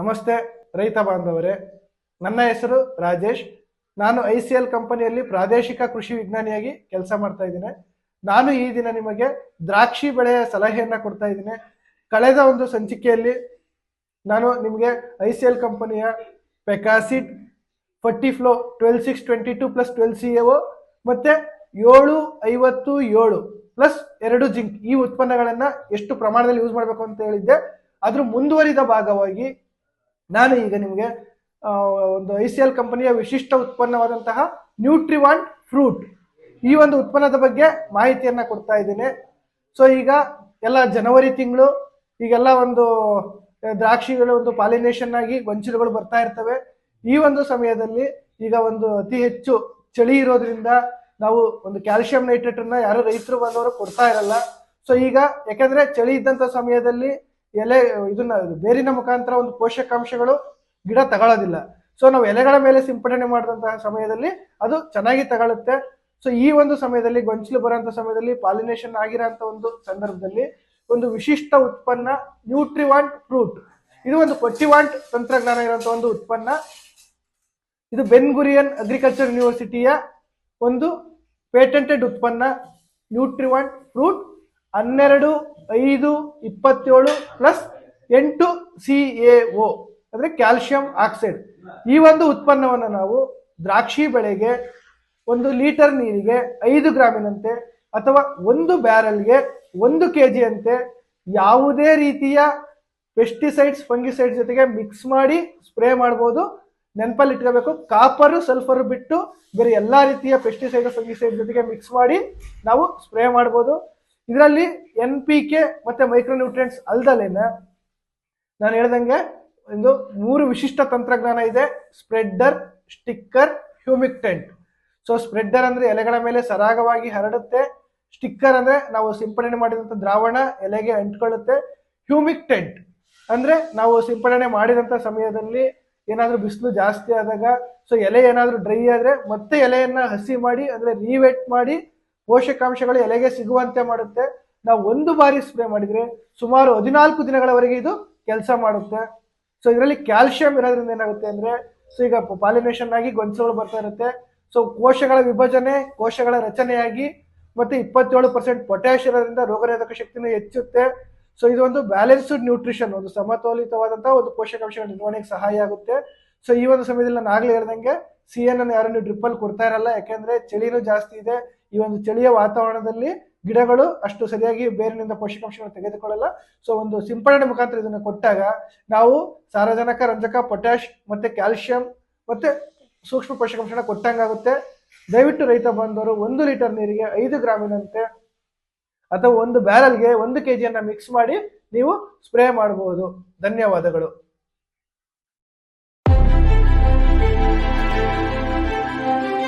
ನಮಸ್ತೆ, ರೈತ ಬಾಂಧವರೇ. ನನ್ನ ಹೆಸರು ರಾಜೇಶ್. ನಾನು ಐ ಸಿ ಎಲ್ ಕಂಪನಿಯಲ್ಲಿ ಪ್ರಾದೇಶಿಕ ಕೃಷಿ ವಿಜ್ಞಾನಿಯಾಗಿ ಕೆಲಸ ಮಾಡ್ತಾ ಇದ್ದೇನೆ. ನಾನು ಈ ದಿನ ನಿಮಗೆ ದ್ರಾಕ್ಷಿ ಬೆಳೆಯ ಸಲಹೆಯನ್ನ ಕೊಡ್ತಾ ಇದ್ದೀನಿ. ಕಳೆದ ಒಂದು ಸಂಚಿಕೆಯಲ್ಲಿ ನಾನು ನಿಮಗೆ ಐ ಸಿ ಎಲ್ ಕಂಪನಿಯ ಪೆಕಾಸಿಡ್ ಫರ್ಟಿ flow twelve six twenty two plus twelve C A ಮತ್ತೆ ಏಳು ಐವತ್ತು ಏಳು ಪ್ಲಸ್ ಎರಡು ಜಿಂಕ್ ಈ ಉತ್ಪನ್ನಗಳನ್ನ ಎಷ್ಟು ಪ್ರಮಾಣದಲ್ಲಿ ಯೂಸ್ ಮಾಡಬೇಕು ಅಂತ ಹೇಳಿದ್ದೆ. ಅದ್ರ ಮುಂದುವರಿದ ಭಾಗವಾಗಿ ನಾನು ಈಗ ನಿಮಗೆ ಒಂದು ಐ ಸಿ ಎಲ್ ಕಂಪನಿಯ ವಿಶಿಷ್ಟ ಉತ್ಪನ್ನವಾದಂತಹ ನ್ಯೂಟ್ರಿವಾನ್ ಫ್ರೂಟ್ ಈ ಒಂದು ಉತ್ಪನ್ನದ ಬಗ್ಗೆ ಮಾಹಿತಿಯನ್ನ ಕೊಡ್ತಾ ಇದ್ದೀನಿ. ಸೊ ಈಗ ಎಲ್ಲ ಜನವರಿ ತಿಂಗಳು, ಈಗೆಲ್ಲ ಒಂದು ದ್ರಾಕ್ಷಿಗಳು ಒಂದು ಪಾಲಿನೇಷನ್ ಆಗಿ ಗೊಂಚಲುಗಳು ಬರ್ತಾ ಇರ್ತವೆ. ಈ ಒಂದು ಸಮಯದಲ್ಲಿ ಈಗ ಒಂದು ಅತಿ ಹೆಚ್ಚು ಚಳಿ ಇರೋದ್ರಿಂದ ನಾವು ಒಂದು ಕ್ಯಾಲ್ಸಿಯಂ ನೈಟ್ರೇಟ್ ಅನ್ನ ಯಾರು ರೈತರು ಬಂದವರು ಕೊಡ್ತಾ ಇರಲ್ಲ. ಸೊ ಈಗ ಯಾಕಂದ್ರೆ ಚಳಿ ಇದ್ದಂತ ಸಮಯದಲ್ಲಿ ಎಲೆ, ಇದನ್ನ ಬೇರಿನ ಮುಖಾಂತರ ಒಂದು ಪೋಷಕಾಂಶಗಳು ಗಿಡ ತಗೊಳ್ಳೋದಿಲ್ಲ ಸೊ ನಾವು ಎಲೆಗಳ ಮೇಲೆ ಸಿಂಪಡಣೆ ಮಾಡಿದಂತಹ ಸಮಯದಲ್ಲಿ ಅದು ಚೆನ್ನಾಗಿ ತಗೊಳುತ್ತೆ. ಸೊ ಈ ಒಂದು ಸಮಯದಲ್ಲಿ, ಗೊಂಚಲು ಬರೋಂಥ ಸಮಯದಲ್ಲಿ, ಪಾಲಿನೇಷನ್ ಆಗಿರೋಂಥ ಒಂದು ಸಂದರ್ಭದಲ್ಲಿ ಒಂದು ವಿಶಿಷ್ಟ ಉತ್ಪನ್ನ ನ್ಯೂಟ್ರಿವಾಂಟ್ ಫ್ರೂಟ್. ಇದು ಒಂದು ಕೊಟ್ಟಿವಾಂಟ್ ತಂತ್ರಜ್ಞಾನ ಇರುವಂತಹ ಒಂದು ಉತ್ಪನ್ನ. ಇದು ಬೆನ್ಗುರಿಯನ್ ಅಗ್ರಿಕಲ್ಚರ್ ಯೂನಿವರ್ಸಿಟಿಯ ಒಂದು ಪೇಟೆಂಟೆಡ್ ಉತ್ಪನ್ನ ನ್ಯೂಟ್ರಿವಾಂಟ್ ಫ್ರೂಟ್. ಹನ್ನೆರಡು, ಐದು, ಇಪ್ಪತ್ತೇಳು ಪ್ಲಸ್ ಎಂಟು ಸಿ ಎ ಒ ಅಂದ್ರೆ ಕ್ಯಾಲ್ಶಿಯಂ ಆಕ್ಸೈಡ್ ಈ ಒಂದು ಉತ್ಪನ್ನವನ್ನು ನಾವು ದ್ರಾಕ್ಷಿ ಬೆಳೆಗೆ ಒಂದು ಲೀಟರ್ ನೀರಿಗೆ ಐದು ಗ್ರಾಮಿನಂತೆ ಅಥವಾ ಒಂದು ಬ್ಯಾರಲ್ಗೆ ಒಂದು ಕೆ ಅಂತೆ ಯಾವುದೇ ರೀತಿಯ ಪೆಸ್ಟಿಸೈಡ್ಸ್ ಫಂಗಿಸೈಡ್ಸ್ ಜೊತೆಗೆ ಮಿಕ್ಸ್ ಮಾಡಿ ಸ್ಪ್ರೇ ಮಾಡ್ಬೋದು. ನೆನಪಲ್ಲಿ ಇಟ್ಕೋಬೇಕು ಕಾಪರು ಸಲ್ಫರ್ ಬಿಟ್ಟು ಬೇರೆ ಎಲ್ಲ ರೀತಿಯ ಪೆಸ್ಟಿಸೈಡ್ ಫಂಗಿಸೈಡ್ ಜೊತೆಗೆ ಮಿಕ್ಸ್ ಮಾಡಿ ನಾವು ಸ್ಪ್ರೇ ಮಾಡ್ಬೋದು. ಇದರಲ್ಲಿ ಎನ್ ಪಿ ಕೆ ಮತ್ತೆ ಮೈಕ್ರೋನ್ಯೂಟ್ರಿಯೆಂಟ್ಸ್ ಅಲ್ದಲೇನ ನಾನು ಹೇಳ್ದಂಗೆ ಒಂದು ಮೂರು ವಿಶಿಷ್ಟ ತಂತ್ರಜ್ಞಾನ ಇದೆ, spreader, sticker, humectant. So spreader ಅಂದ್ರೆ ಎಲೆಗಳ ಮೇಲೆ ಸರಾಗವಾಗಿ ಹರಡುತ್ತೆ, ಸ್ಟಿಕ್ಕರ್ ಅಂದ್ರೆ ನಾವು ಸಿಂಪಡಣೆ ಮಾಡಿದಂಥ ದ್ರಾವಣ ಎಲೆಗೆ ಅಂಟ್ಕೊಳ್ಳುತ್ತೆ, ಹ್ಯೂಮಿಕ್ಟೆಂಟ್ ಅಂದ್ರೆ ನಾವು ಸಿಂಪಡಣೆ ಮಾಡಿದಂಥ ಸಮಯದಲ್ಲಿ ಏನಾದರೂ ಬಿಸಿಲು ಜಾಸ್ತಿ ಆದಾಗ ಸೊ ಎಲೆ ಏನಾದರೂ ಡ್ರೈ ಆದ್ರೆ ಮತ್ತೆ ಎಲೆಯನ್ನ ಹಸಿ ಮಾಡಿ, ಅಂದ್ರೆ ರೀವೆಟ್ ಮಾಡಿ ಪೋಷಕಾಂಶಗಳು ಎಲೆಗೆ ಸಿಗುವಂತೆ ಮಾಡುತ್ತೆ. ನಾವು ಒಂದು ಬಾರಿ ಸ್ಪ್ರೇ ಮಾಡಿದ್ರೆ ಸುಮಾರು ಹದಿನಾಲ್ಕು ದಿನಗಳವರೆಗೆ ಇದು ಕೆಲಸ ಮಾಡುತ್ತೆ. ಸೊ ಇದರಲ್ಲಿ ಕ್ಯಾಲ್ಶಿಯಂ ಇರೋದ್ರಿಂದ ಏನಾಗುತ್ತೆ ಅಂದ್ರೆ ಸೊ ಈಗ ಪಾಲಿನೇಷನ್ ಆಗಿ ಗೊಂಚಲುಗಳು ಬರ್ತಾ ಇರುತ್ತೆ. ಸೊ ಕೋಶಗಳ ವಿಭಜನೆ, ಕೋಶಗಳ ರಚನೆಯಾಗಿ ಮತ್ತೆ ಇಪ್ಪತ್ತೇಳು ಪರ್ಸೆಂಟ್ ಪೊಟ್ಯಾಶ್ ಇರೋದ್ರಿಂದ ರೋಗನಿರೋಧಕ ಶಕ್ತಿನೂ ಹೆಚ್ಚುತ್ತೆ. ಸೊ ಇದು ಒಂದು ಬ್ಯಾಲೆನ್ಸ್ಡ್ ನ್ಯೂಟ್ರಿಷನ್ ಒಂದು ಸಮತೋಲಿತವಾದಂತಹ ಒಂದು ಪೋಷಕಾಂಶಗಳ ನಿರ್ವಹಣೆಗೆ ಸಹಾಯ ಆಗುತ್ತೆ. ಸೊ ಈ ಒಂದು ಸಮಯದಲ್ಲಿ ನಾನು ಆಗ್ಲೇ ಹೇಳ್ದಂಗೆ ಸಿ ಎನ್ ಅನ್ನು ಯಾರನ್ನು ಡ್ರಿಪ್ಪಲ್ಲಿ ಕೊಡ್ತಾ ಇರಲ್ಲ, ಯಾಕೆಂದ್ರೆ ಚಳಿನೂ ಜಾಸ್ತಿ ಇದೆ. ಈ ಒಂದು ಚಳಿಯ ವಾತಾವರಣದಲ್ಲಿ ಗಿಡಗಳು ಅಷ್ಟು ಸರಿಯಾಗಿ ಬೇರಿನಿಂದ ಪೋಷಕಾಂಶಗಳನ್ನು ತೆಗೆದುಕೊಳ್ಳಲ್ಲ. ಸೊ ಒಂದು ಸಿಂಪಡಣೆ ಮುಖಾಂತರ ಇದನ್ನು ಕೊಟ್ಟಾಗ ನಾವು ಸಾರಜನಕ, ರಂಜಕ ಪೊಟ್ಯಾಶ್ ಮತ್ತೆ ಕ್ಯಾಲ್ಸಿಯಂ ಮತ್ತೆ ಸೂಕ್ಷ್ಮ ಪೋಷಕಾಂಶನ ಕೊಟ್ಟಂಗಾಗುತ್ತೆ. ದಯವಿಟ್ಟು ರೈತ ಬಂದವರು ಒಂದು ಲೀಟರ್ ನೀರಿಗೆ ಐದು ಗ್ರಾಮಿನಂತೆ ಅಥವಾ ಒಂದು ಬ್ಯಾರಲ್ಗೆ ಒಂದು ಕೆ ಜಿಯನ್ನು ಮಿಕ್ಸ್ ಮಾಡಿ ನೀವು ಸ್ಪ್ರೇ ಮಾಡಬಹುದು ಧನ್ಯವಾದಗಳು.